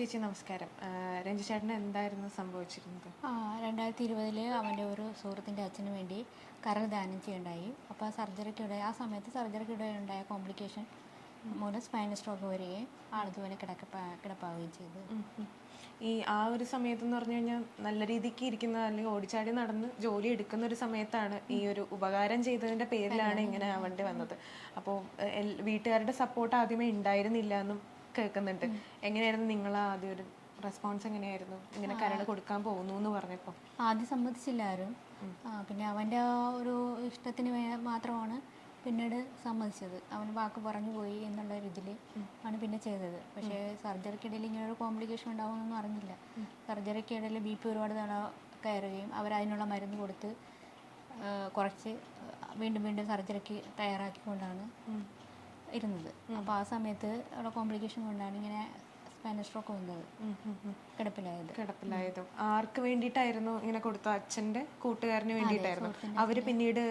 ചേച്ചി നമസ്കാരം. രഞ്ജിച്ചേട്ടന് രഞ്ജു ചേട്ടന് എന്തായിരുന്നു സംഭവിച്ചിരുന്നത്? ആ രണ്ടായിരത്തി ഇരുപതിൽ അവന്റെ ഒരു സുഹൃത്തിന്റെ അച്ഛന് വേണ്ടി കരൾ ദാനം ചെയ്യണ്ടായി. അപ്പോൾ ആ സർജറിക്കിടെ ആ സമയത്ത് സർജറിക്കിടെ ഉണ്ടായ കോംപ്ലിക്കേഷൻ മൂലം സ്പൈനൽ സ്ട്രോക്ക് വരികയും ആളിതുപോലെ കിടക്ക കിടപ്പാവുകയും ചെയ്തു. ഈ ആ ഒരു സമയത്ത് എന്ന് പറഞ്ഞു കഴിഞ്ഞാൽ നല്ല രീതിക്ക് ഇരിക്കുന്ന അല്ലെങ്കിൽ ഓടിച്ചാടി നടന്ന് ജോലി എടുക്കുന്ന ഒരു സമയത്താണ് ഈ ഒരു ഉപകാരം ചെയ്തതിന്റെ പേരിലാണ് ഇങ്ങനെ ആവേണ്ടി വന്നത്. അപ്പോൾ വീട്ടുകാരുടെ സപ്പോർട്ട് ആദ്യമേ ഉണ്ടായിരുന്നില്ല എന്നും കേൾക്കുന്നുണ്ട്. എങ്ങനെയായിരുന്നു നിങ്ങൾ ആദ്യം ഒരു റെസ്പോൺസ് എങ്ങനെയായിരുന്നു? ഇങ്ങനെ കരട് കൊടുക്കാൻ പോകുന്നു എന്ന് പറഞ്ഞപ്പോൾ ആദ്യം സമ്മതിച്ചില്ല ആരും. പിന്നെ അവന്റെ ആ ഒരു ഇഷ്ടത്തിന് മാത്രമാണ് പിന്നീട് സമ്മതിച്ചത്. അവൻ വാക്ക് പറഞ്ഞു പോയി എന്നുള്ള ഇതിൽ ആണ് പിന്നെ ചെയ്തത്. പക്ഷേ സർജറിക്കിടയിൽ ഇങ്ങനെ ഒരു കോംപ്ലിക്കേഷൻ ഉണ്ടാവുമെന്നൊന്നും അറിഞ്ഞില്ല. സർജറിക്കിടയിൽ ബി പി ഒരുപാട് തവണ കയറുകയും അവരതിനുള്ള മരുന്ന് കൊടുത്ത് കുറച്ച് വീണ്ടും വീണ്ടും സർജറിക്ക് തയ്യാറാക്കിക്കൊണ്ടാണ് ഇരുന്നത്. അപ്പോൾ ആ സമയത്ത് അവിടെ കോംപ്ലിക്കേഷൻ കൊണ്ടാണ് ഇങ്ങനെ സ്പാനിഷ് സ്ട്രോക്ക് വന്നത്. കിടപ്പിലായത്. കിടപ്പിലായതും. ആർക്ക് വേണ്ടിയിട്ടായിരുന്നു ഇങ്ങനെ കൊടുത്ത അച്ഛന്റെ കൂട്ടുകാരന് വേണ്ടിയിട്ടായിരുന്നു? അവർ പിന്നീട്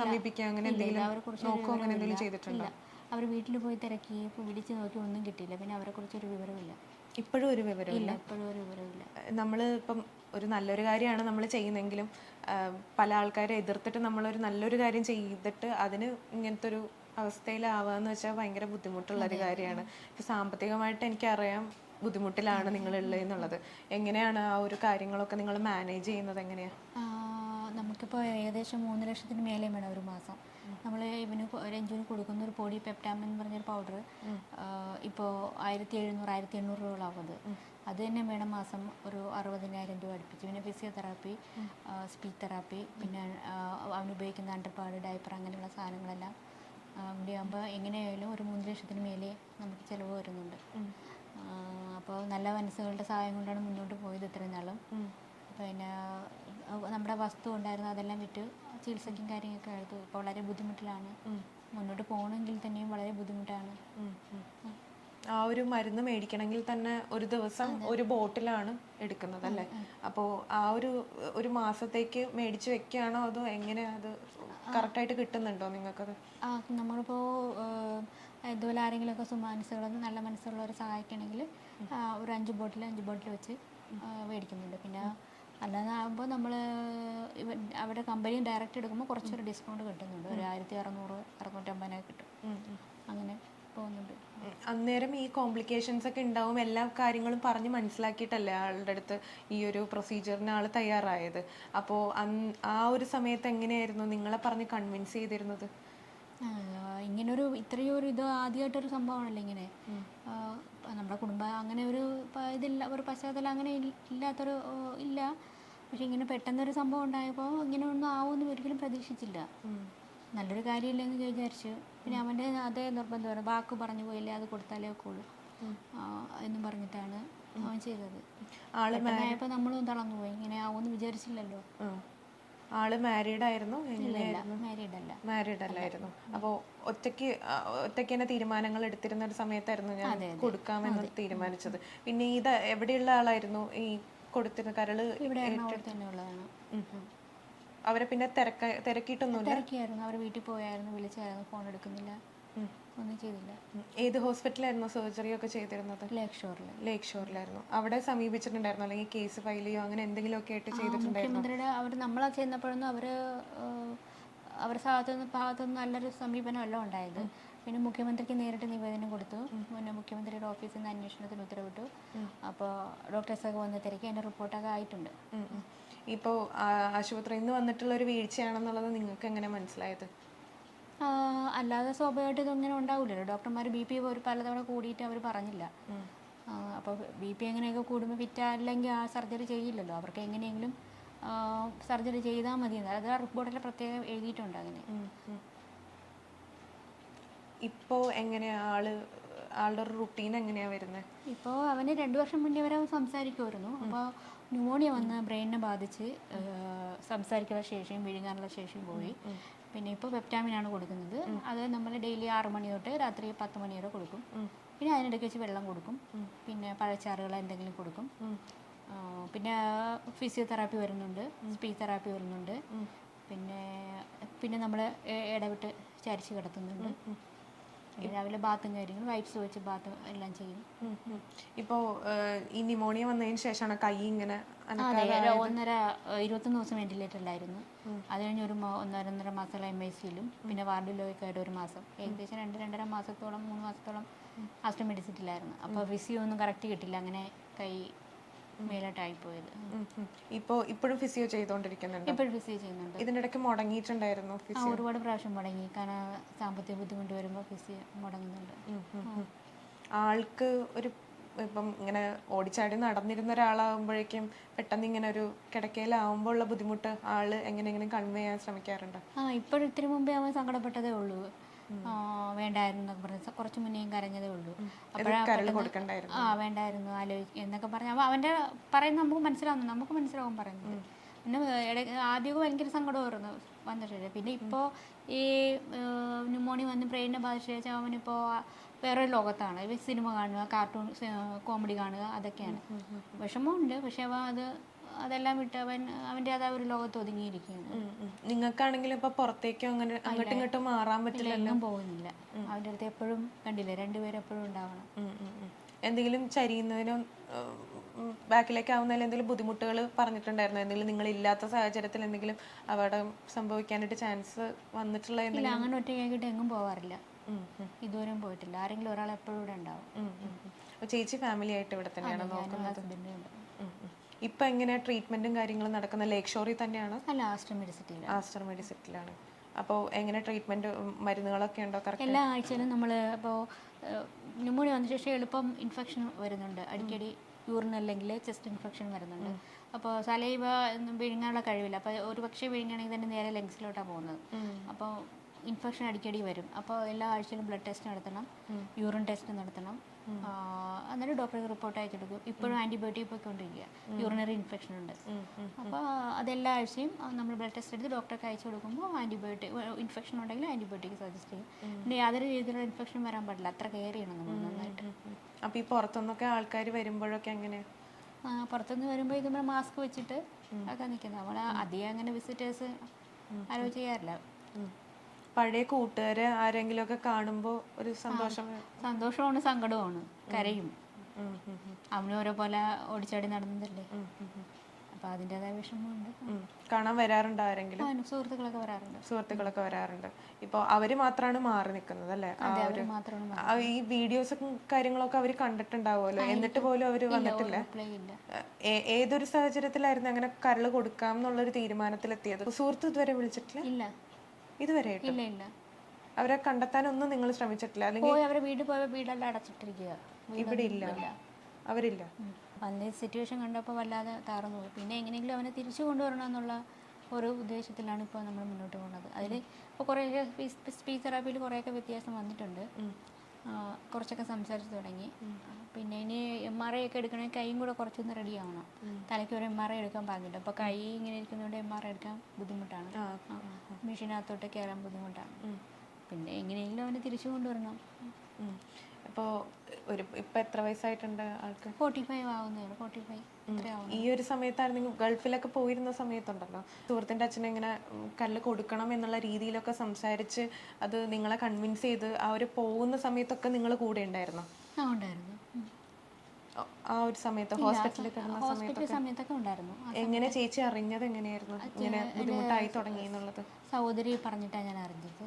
സമീപിക്കുക അങ്ങനെ എന്തെങ്കിലും നോക്കുക അങ്ങനെ എന്തെങ്കിലും ചെയ്തിട്ടുണ്ടോ? അവർ വീട്ടിൽ പോയി തിരക്കി വിളിച്ച് നോക്കി ഒന്നും കിട്ടിയില്ല. പിന്നെ അവരെക്കുറിച്ചൊരു വിവരമില്ല. ഇപ്പോഴും ഒരു വിവരമില്ല? ഇപ്പോഴും ഒരു വിവരമില്ല. നമ്മൾ ഇപ്പം ഒരു നല്ലൊരു കാര്യമാണ് നമ്മൾ ചെയ്യുന്നെങ്കിലും പല ആൾക്കാരെ എതിർത്തിട്ട് നമ്മളൊരു നല്ലൊരു കാര്യം ചെയ്തിട്ട് അതിന് ഇങ്ങനത്തെ ഒരു അവസ്ഥയിലാവാന്ന് വെച്ചാൽ ഭയങ്കര ബുദ്ധിമുട്ടുള്ള ഒരു കാര്യമാണ്. ഇപ്പം സാമ്പത്തികമായിട്ട് എനിക്കറിയാം ബുദ്ധിമുട്ടിലാണ് നിങ്ങൾ ഉള്ളത് എന്നുള്ളത്. എങ്ങനെയാണ് ആ ഒരു കാര്യങ്ങളൊക്കെ നിങ്ങൾ മാനേജ് ചെയ്യുന്നത് എങ്ങനെയാ? നമുക്കിപ്പോൾ ഏകദേശം മൂന്ന് ലക്ഷത്തിന് മേലെ വേണം ഒരു മാസം. നമ്മൾ ഇവന് രഞ്ജുവിന് കൊടുക്കുന്ന ഒരു പൊടി പെപ്റ്റാമിൻ എന്ന് പറഞ്ഞൊരു പൗഡർ ഇപ്പോൾ ആയിരത്തി എഴുന്നൂറ് ആയിരത്തി എണ്ണൂറ് രൂപകളാവുന്നത് അത് തന്നെ വേണം മാസം ഒരു അറുപതിനായിരം രൂപ അടുപ്പിച്ച്. പിന്നെ ഫിസിയോതെറാപ്പി സ്പീച്ച് തെറാപ്പി പിന്നെ അവനുപയോഗിക്കുന്ന അണ്ടർപാട് ഡയപ്പർ അങ്ങനെയുള്ള സാധനങ്ങളെല്ലാം കൂടി ആകുമ്പോൾ എങ്ങനെയായാലും ഒരു മൂന്ന് ലക്ഷത്തിന് മേലെ നമുക്ക് ചിലവ് വരുന്നുണ്ട്. അപ്പോൾ നല്ല മനസ്സുകളുടെ സഹായം കൊണ്ടാണ് മുന്നോട്ട് പോയത് ഇത്രയും നാളും. പിന്നെ നമ്മുടെ വസ്തു ഉണ്ടായിരുന്നു അതെല്ലാം വിറ്റ് ചികിത്സയ്ക്കും കാര്യങ്ങളൊക്കെ എടുത്തു ഇപ്പോൾ വളരെ ബുദ്ധിമുട്ടിലാണ്. മുന്നോട്ട് പോകണമെങ്കിൽ തന്നെയും വളരെ ബുദ്ധിമുട്ടാണ്. ആ ഒരു മരുന്ന് മേടിക്കണമെങ്കിൽ തന്നെ ഒരു ദിവസം ഒരു ബോട്ടിലാണ് എടുക്കുന്നത് അല്ലേ? അപ്പോൾ ആ ഒരു ഒരു മാസത്തേക്ക് മേടിച്ചു വെക്കുകയാണോ അതോ എങ്ങനെ അത് കറക്റ്റായിട്ട് കിട്ടുന്നുണ്ടോ നിങ്ങൾക്കത്? ആ നമ്മളിപ്പോൾ ഇതുപോലെ ആരെങ്കിലുമൊക്കെ സുമനസ്സുകൾ നല്ല മനസ്സുള്ളവരെ സഹായിക്കണമെങ്കിൽ ഒരു അഞ്ച് ബോട്ടിൽ അഞ്ച് ബോട്ടിൽ വെച്ച് മേടിക്കുന്നുണ്ട്. പിന്നെ അല്ലാതെ ആകുമ്പോൾ നമ്മൾ ഇവ അവിടെ കമ്പനി ഡയറക്റ്റ് എടുക്കുമ്പോൾ കുറച്ചൊരു ഡിസ്കൗണ്ട് കിട്ടുന്നുണ്ട്. ഒരു ആയിരത്തി അറുന്നൂറ് അറുന്നൂറ്റമ്പതിനൊക്കെ കിട്ടും. അങ്ങനെ. പോകുന്നുണ്ട്. ഉം. അന്നേരം ഈ കോംപ്ലിക്കേഷൻസ് ഒക്കെ ഉണ്ടാവും. എല്ലാ കാര്യങ്ങളും പറഞ്ഞ് മനസ്സിലാക്കിയിട്ടല്ലേ ആളുടെ അടുത്ത് ഈ ഒരു പ്രൊസീജിയറിന് ആൾ തയ്യാറായത്? അപ്പോൾ ആ ഒരു സമയത്ത് എങ്ങനെയായിരുന്നു? നിങ്ങളെ പറഞ്ഞ് കൺവിൻസ് ചെയ്തിരുന്നത്? ഇങ്ങനൊരു ഇത്രയും ഒരു ഇത് ആദ്യമായിട്ടൊരു സംഭവമാണല്ലോ ഇങ്ങനെ. നമ്മുടെ കുടുംബ അങ്ങനെ ഒരു ഇതില്ല ഒരു പശ്ചാത്തലം അങ്ങനെ ഇല്ലാത്തൊരു ഇല്ല. പക്ഷെ ഇങ്ങനെ പെട്ടെന്നൊരു സംഭവം ഉണ്ടായപ്പോൾ ഇങ്ങനെ ഒന്നും ആവുമെന്ന് ഒരിക്കലും പ്രതീക്ഷിച്ചില്ല. നല്ലൊരു കാര്യമില്ലെന്ന് വിചാരിച്ചു. പിന്നെ അവന്റെ അതേ നിർബന്ധമാണ് വാക്ക് പറഞ്ഞു പോയില്ലേ അത് കൊടുത്താലേ ഒക്കുള്ളൂ. എന്ന് പറഞ്ഞിട്ടാണ് അവൻ ചെയ്തത്. ആൾ പെട്ടെന്നായപ്പോൾ നമ്മളും തളർന്നു പോയി. ഇങ്ങനെ ആവുമെന്ന് വിചാരിച്ചില്ലല്ലോ. ആൾ മാരീഡ് ആയിരുന്നു മാരീഡ് അല്ല മാരീഡ് അല്ലായിരുന്നു അപ്പോ ഒറ്റയ്ക്ക് ആ, ഒറ്റയ്ക്ക് തന്നെ തീരുമാനങ്ങൾ എടുത്തിരുന്ന ഒരു സമയത്തായിരുന്നു ഞാൻ കൊടുക്കാമെന്ന് തീരുമാനിച്ചത്. പിന്നെ ഇത് എവിടെയുള്ള ആളായിരുന്നു? ഈ കൊടുത്തിരുന്ന കരൾ ഇവിടെ എറണാകുളത്ത് അവരെ പിന്നെ തിരക്ക തിരക്കിയിട്ടൊന്നുമില്ല? തിരക്കിയായിരുന്നു. അവർ വീട്ടിൽ പോയായിരുന്നു. വിളിച്ചായിരുന്നു. ഫോൺ എടുക്കുന്നില്ല. ഒന്നും ചെയ്തില്ല. ഏത് ഹോസ്പിറ്റലായിരുന്നു സർജറി ഒക്കെ ചെയ്തിരുന്നത്? ലേക്ക് ഷോറിൽ ലേക്ക് ഷോറിലായിരുന്നു. അവിടെ സമീപിച്ചിട്ടുണ്ടായിരുന്നു? അല്ലെങ്കിൽ കേസ് ഫയൽ ചെയ്യോ? അങ്ങനെ എന്തെങ്കിലും ഒക്കെ ആയിട്ട് ചെയ്തിട്ടുണ്ടായിരുന്നു? മുഖ്യമന്ത്രിയുടെ അവർ നമ്മളെ ചെയ്യുന്നപ്പോഴൊന്നും അവർ അവരുടെ ഭാഗത്തുനിന്ന് ഭാഗത്തുനിന്ന് നല്ലൊരു സമീപനമല്ല ഉണ്ടായത്. പിന്നെ മുഖ്യമന്ത്രിക്ക് നേരിട്ട് നിവേദനം കൊടുത്തു. പിന്നെ മുഖ്യമന്ത്രിയുടെ ഓഫീസിൽ നിന്ന് അന്വേഷണത്തിന് ഉത്തരവിട്ടു. അപ്പോൾ ഡോക്ടേഴ്സൊക്കെ വന്ന് തിരക്കി. അതിന്റെ റിപ്പോർട്ടൊക്കെ ആയിട്ടുണ്ട്. ഉം ഉം. ഇപ്പോ ആ, ആശുപത്രിയിൽ നിന്ന് വന്നിട്ടുള്ള ഒരു വീഴ്ചയാണെന്നുള്ളത് നിങ്ങൾക്ക് എങ്ങനെ മനസ്സിലായത് അല്ലാതെ സ്വാഭാവികമായിട്ട് ഇതൊന്നും ഉണ്ടാവില്ലല്ലോ. ഡോക്ടർമാർ ബി പി ഒരു പലതവണ കൂടിയിട്ട് അവർ പറഞ്ഞില്ല. അപ്പോൾ ബി പി എങ്ങനെയൊക്കെ കൂടുമ്പോൾ ഫിറ്റ് അല്ലെങ്കിൽ ആ സർജറി ചെയ്യില്ലല്ലോ. അവർക്ക് എങ്ങനെയെങ്കിലും സർജറി ചെയ്താൽ മതി. അത് ആ റിപ്പോർട്ടിൽ പ്രത്യേകം എഴുതിയിട്ടുണ്ട് അങ്ങനെ. ഇപ്പോൾ എങ്ങനെയാണ് എങ്ങനെയാ ആൾ ആളുടെ ഒരു റുട്ടീൻ എങ്ങനെയാണ് വരുന്നത് ഇപ്പോൾ അവന് രണ്ട് വർഷം മുന്നേ വരെ അവൻ സംസാരിക്കുമായിരുന്നു അപ്പോൾ ന്യൂമോണിയ വന്ന് ബ്രെയിനിനെ ബാധിച്ച് സംസാരിക്കുന്ന സംസാരിക്കാനുള്ള ശേഷിയും വിഴുങ്ങാനുള്ള ശേഷിയും പോയി. പിന്നെ ഇപ്പോൾ വെപ്റ്റാമിനാണ് കൊടുക്കുന്നത്. അത് നമ്മൾ ഡെയിലി ആറ് മണി തൊട്ട് രാത്രി പത്ത് മണി വരെ കൊടുക്കും. പിന്നെ അതിനിടയ്ക്ക് വെച്ച് വെള്ളം കൊടുക്കും. പിന്നെ പഴച്ചാറുകൾ എന്തെങ്കിലും കൊടുക്കും. പിന്നെ ഫിസിയോതെറാപ്പി വരുന്നുണ്ട്. സ്പീ തെറാപ്പി വരുന്നുണ്ട്. പിന്നെ പിന്നെ നമ്മൾ ഇടവിട്ട് ചരിച്ച് കിടത്തുന്നുണ്ട്. രാവിലെ ബാത്തും കാര്യങ്ങളും വൈപ്സ് വെച്ച് ബാത്തും എല്ലാം ചെയ്യും. ഇപ്പോ ഈ നിമോണിയ വന്നതിന് ശേഷമാണ് കൈ ഇങ്ങനെ ഒന്നര ഇരുപത്തൊന്ന് ദിവസം വെന്റിലേറ്ററിലായിരുന്നു അത് കഴിഞ്ഞ് ഒരു മാ- ഒന്നര ഒന്നര മാസം എം ഐ സിയിലും പിന്നെ വാർഡിലൊക്കെ ആയിട്ട് ഒരു മാസം. ഏകദേശം രണ്ട് രണ്ടര മാസത്തോളം മൂന്ന് മാസത്തോളം ആസ്റ്റർ മെഡിസിറ്റിലായിരുന്നു അപ്പോൾ ഫിസിയോ ഒന്നും കറക്റ്റ് കിട്ടില്ല. അങ്ങനെ കൈ മേലോട്ടായി പോയത് ഉം, ഉം. ഇപ്പോ ഇപ്പോഴും ഫിസിയോ ചെയ്തുകൊണ്ടിരിക്കുന്നുണ്ട് ഇപ്പോഴും ഫിസിയോ ചെയ്യുന്നുണ്ട്. ഇതിനിടയ്ക്ക് മുടങ്ങിയിട്ടുണ്ടായിരുന്നു ഫിസിയോ? ഒരുപാട് പ്രാവശ്യം മുടങ്ങി. കാരണം സാമ്പത്തിക ബുദ്ധിമുട്ട് വരുമ്പോൾ ഫിസിയോ മുടങ്ങുന്നുണ്ട്. ആൾക്ക് ഒരു ഇപ്പം ഇങ്ങനെ ഓടിച്ചാടി നടന്നിരുന്ന ഒരാളാകുമ്പോഴേക്കും പെട്ടെന്ന് ഇങ്ങനെ ഒരു കിടക്കയിലാവുമ്പോൾ ഉള്ള ബുദ്ധിമുട്ട് ആൾ എങ്ങനെയെങ്കിലും കൺവേ ചെയ്യാൻ ശ്രമിക്കാറുണ്ട്? ആ ഇപ്പോഴും ഇത്തിരി മുമ്പേ അവൻ സങ്കടപ്പെട്ടതേ ഉള്ളൂ. വേണ്ടായിരുന്നു എന്നൊക്കെ പറഞ്ഞു. കുറച്ച് മുന്നേയും കരഞ്ഞതേ ഉള്ളൂ. അപ്പോഴാ കരൾ പെട്ടെന്ന് കൊടുക്കണ്ടായിരുന്നു. ആ വേണ്ടായിരുന്നു ആലോചിക്കുക എന്നൊക്കെ പറഞ്ഞ. അപ്പോൾ അവന്റെ പറയുന്നത് നമുക്ക് മനസ്സിലാവുന്നു നമുക്ക് മനസ്സിലാവും പറയുന്നത്. പിന്നെ ആദ്യമൊക്കെ ഭയങ്കര സങ്കടമായിരുന്നു വന്നിട്ടില്ല പിന്നെ ഇപ്പോൾ ഈ ന്യൂമോണി വന്ന് ബ്രെയിനെ ബാധിച്ച അവനിപ്പോ അവനിപ്പോൾ വേറൊരു ലോകത്താണ്. സിനിമ കാണുക കാർട്ടൂൺ കോമഡി കാണുക അതൊക്കെയാണ്. വിഷമമുണ്ട്. പക്ഷെ അവ അത് അതെല്ലാം വിട്ട് അവൻ അവന്റെതായ ഒരു ലോകത്ത് ഒതുങ്ങിയിരിക്കുകയാണ്. നിങ്ങൾക്കാണെങ്കിലും ഇപ്പൊ പുറത്തേക്കോ അങ്ങനെ അങ്ങോട്ടും ഇങ്ങോട്ടും മാറാൻ പറ്റില്ല എല്ലാം പോകുന്നില്ല. അവന്റെ അടുത്ത് എപ്പോഴും കണ്ടില്ലേ രണ്ടുപേരും എപ്പോഴും ഉണ്ടാവണം. എന്തെങ്കിലും ചരിയുന്നതിനോ ബാക്കിലേക്ക് ആവുന്നതിൽ എന്തെങ്കിലും ബുദ്ധിമുട്ടുകൾ പറഞ്ഞിട്ടുണ്ടായിരുന്നോ? എന്തെങ്കിലും നിങ്ങൾ ഇല്ലാത്ത സാഹചര്യത്തിൽ എന്തെങ്കിലും അപകടം സംഭവിക്കാനായിട്ട് ചാൻസ് വന്നിട്ടുള്ള എന്തെങ്കിലും? അങ്ങനെ ഒറ്റയ്ക്കാക്കിയിട്ട് എങ്ങും പോവാറില്ല. ഇതുവരെയും പോയിട്ടില്ല. ആരെങ്കിലും ഒരാൾ എപ്പോഴും ഇവിടെ ഉണ്ടാവും. ചേച്ചി ഫാമിലി ആയിട്ട് ഇവിടെ തന്നെയാണ് നോക്കുന്നത്? ഇപ്പൊ എങ്ങനെ ട്രീറ്റ്മെന്റും കാര്യങ്ങളും നടക്കുന്ന ലേക്ക് ഷോറിൽ തന്നെയാണ്? അല്ല ആസ്റ്റർ മെഡിസിറ്റിയിൽ ആസ്റ്റർ മെഡിസിറ്റിലാണ് അപ്പോൾ എങ്ങനെ ട്രീറ്റ്മെന്റ് മരുന്നുകളൊക്കെ ഉണ്ടോ എല്ലാ ആഴ്ചയിലും നമ്മൾ ഇപ്പോൾ ന്യൂമോണിയ വന്ന ശേഷം എളുപ്പം ഇൻഫെക്ഷൻ വരുന്നുണ്ട്. അടിക്കടി യൂറിൻ അല്ലെങ്കിൽ ചെസ്റ്റ് ഇൻഫെക്ഷൻ വരുന്നുണ്ട്. അപ്പോൾ സലൈവ വിഴുങ്ങാനുള്ള കഴിവില്ല. അപ്പോൾ ഒരു പക്ഷേ വിഴുങ്ങുകയാണെങ്കിൽ തന്നെ നേരെ ലങ്സിലോട്ടാണ് പോകുന്നത്. അപ്പോൾ ഇൻഫെക്ഷൻ അടിക്കടി വരും. അപ്പോൾ എല്ലാ ആഴ്ചയിലും ബ്ലഡ് ടെസ്റ്റ് നടത്തണം. യൂറിൻ ടെസ്റ്റ് നടത്തണം. എന്നിട്ട് ഡോക്ടർക്ക് റിപ്പോർട്ട് അയച്ചെടുക്കും ഇപ്പോഴും ആന്റിബയോട്ടിക് പോയിക്കൊണ്ടിരിക്കുക യൂറിനറി ഇൻഫെക്ഷൻ ഉണ്ട്. അപ്പോൾ അതെല്ലാ ആഴ്ചയും നമ്മൾ ബ്ലഡ് ടെസ്റ്റ് എടുത്ത് ഡോക്ടർക്ക് അയച്ചു കൊടുക്കുമ്പോൾ ആന്റിബയോട്ടിക് ഇൻഫെക്ഷൻ ഉണ്ടെങ്കിൽ ആന്റിബയോട്ടിക് സജസ്റ്റ് ചെയ്യും. പിന്നെ യാതൊരു രീതിയിലുള്ള ഇൻഫെക്ഷൻ വരാൻ പാടില്ല. അത്ര കെയർ ചെയ്യണം നമ്മൾ നന്നായിട്ട്. അപ്പോൾ ഈ പുറത്തുനിന്നൊക്കെ ആൾക്കാർ വരുമ്പോഴൊക്കെ അങ്ങനെ പുറത്തുനിന്ന് വരുമ്പോൾ ഇത് നമ്മൾ മാസ്ക് വെച്ചിട്ട് ഒക്കെ നിൽക്കുന്നത് നമ്മൾ അധികം അങ്ങനെ വിസിറ്റേഴ്സ് ആരോ ചെയ്യാറില്ല. പഴയ കൂട്ടുകാരെ ആരെങ്കിലും ഒക്കെ കാണുമ്പോൾ ഒരു സന്തോഷം സന്തോഷമാണ് സങ്കടമാണ് കരയും. അവനും ഓരോ പോലെ ഓടിച്ചാടി നടന്നതല്ലേ? അപ്പൊ അതിന്റേതായ അതിന്റെതായ വിഷമമുണ്ട് കാണാൻ വരാറുണ്ട് ആരെങ്കിലും? സുഹൃത്തുക്കളൊക്കെ വരാറുണ്ട്. സുഹൃത്തുക്കളൊക്കെ വരാറുണ്ട്. ഇപ്പൊ അവർ മാത്രമാണ് മാറി നിൽക്കുന്നത് അല്ലേ? ഈ വീഡിയോസും കാര്യങ്ങളൊക്കെ അവർ കണ്ടിട്ടുണ്ടാവുമല്ലോ? എന്നിട്ട് പോലും അവർ വന്നിട്ടില്ല? ഏതൊരു സാഹചര്യത്തിലായിരുന്നു അങ്ങനെ കരൾ കൊടുക്കാം എന്നുള്ളൊരു തീരുമാനത്തിലെത്തിയത്? സുഹൃത്ത് ഇതുവരെ വിളിച്ചിട്ടില്ല? ഇതുവരെ ഇല്ല ഇല്ല. അവരെ കണ്ടെത്താനൊന്നും നിങ്ങൾ ശ്രമിച്ചിട്ടില്ല. അല്ലെങ്കിൽ പോയി അവരെ വീട് പോയപ്പോൾ വീടെല്ലാം അടച്ചിട്ടിരിക്കുക. ഇവിടെ ഇല്ല. അവരില്ല. അന്നേ സിറ്റുവേഷൻ കണ്ടപ്പോൾ വല്ലാതെ താർന്നു പോയി. പിന്നെ എങ്ങനെയെങ്കിലും അവനെ തിരിച്ചു കൊണ്ടുവരണം എന്നുള്ള ഒരു ഉദ്ദേശത്തിലാണ് ഇപ്പോൾ നമ്മൾ മുന്നോട്ട് പോകുന്നത്. അതിൽ ഇപ്പോൾ കുറേയൊക്കെ സ്പീച്ച് തെറാപ്പിയിൽ കുറേയൊക്കെ വ്യത്യാസം വന്നിട്ടുണ്ട്. കുറച്ചൊക്കെ സംസാരിച്ച് തുടങ്ങി. പിന്നെ ഇനി എം ആർ ഐ ഒക്കെ എടുക്കണമെങ്കിൽ കൈയും കൂടെ കുറച്ചൊന്ന് റെഡി ആവണം. തലയ്ക്ക് ഒരു എം ആർ ഐ എടുക്കാൻ പാടില്ല അപ്പോൾ കൈ ഇങ്ങനെ ഇരിക്കുന്നതുകൊണ്ട് എം ആർ ഐ എടുക്കാൻ ബുദ്ധിമുട്ടാണ്. മെഷീനകത്തോട്ട് കയറാൻ ബുദ്ധിമുട്ടാണ്. പിന്നെ എങ്ങനെയെങ്കിലും അവനെ തിരിച്ചു കൊണ്ടുവരണം. ഇപ്പോ ഒരു ഇപ്പൊ എത്ര വയസ്സായിട്ടുണ്ട് ആൾക്ക്? ഫോർട്ടി ഫൈവ് ആവുന്നതാണ് ഫോർട്ടി ഫൈവ് ഈ ഒരു സമയത്തായിരുന്നു ഗൾഫിലൊക്കെ പോയിരുന്ന സമയത്തുണ്ടല്ലോ. സുഹൃത്തിന്റെ അച്ഛനെ ഇങ്ങനെ കല്ല് കൊടുക്കണം എന്നുള്ള രീതിയിലൊക്കെ സംസാരിച്ച് അത് നിങ്ങളെ കൺവിൻസ് ചെയ്ത് ആ ഒരു പോകുന്ന സമയത്തൊക്കെ നിങ്ങൾ കൂടെ ഉണ്ടായിരുന്നു? ആ ഉണ്ടായിരുന്നു. ആ ഒരു സമയത്ത് ഹോസ്പിറ്റലിൽ കിടന്ന സമയത്തൊക്കെ ഉണ്ടായിരുന്നു. എങ്ങനെ ചേച്ചി അറിഞ്ഞത് എങ്ങനെയായിരുന്നു? ഇങ്ങനെ ബുദ്ധിമുട്ടായി തുടങ്ങി എന്നുള്ളത് സഹോദരി പറഞ്ഞിട്ടാണ് ഞാൻ അറിഞ്ഞത്.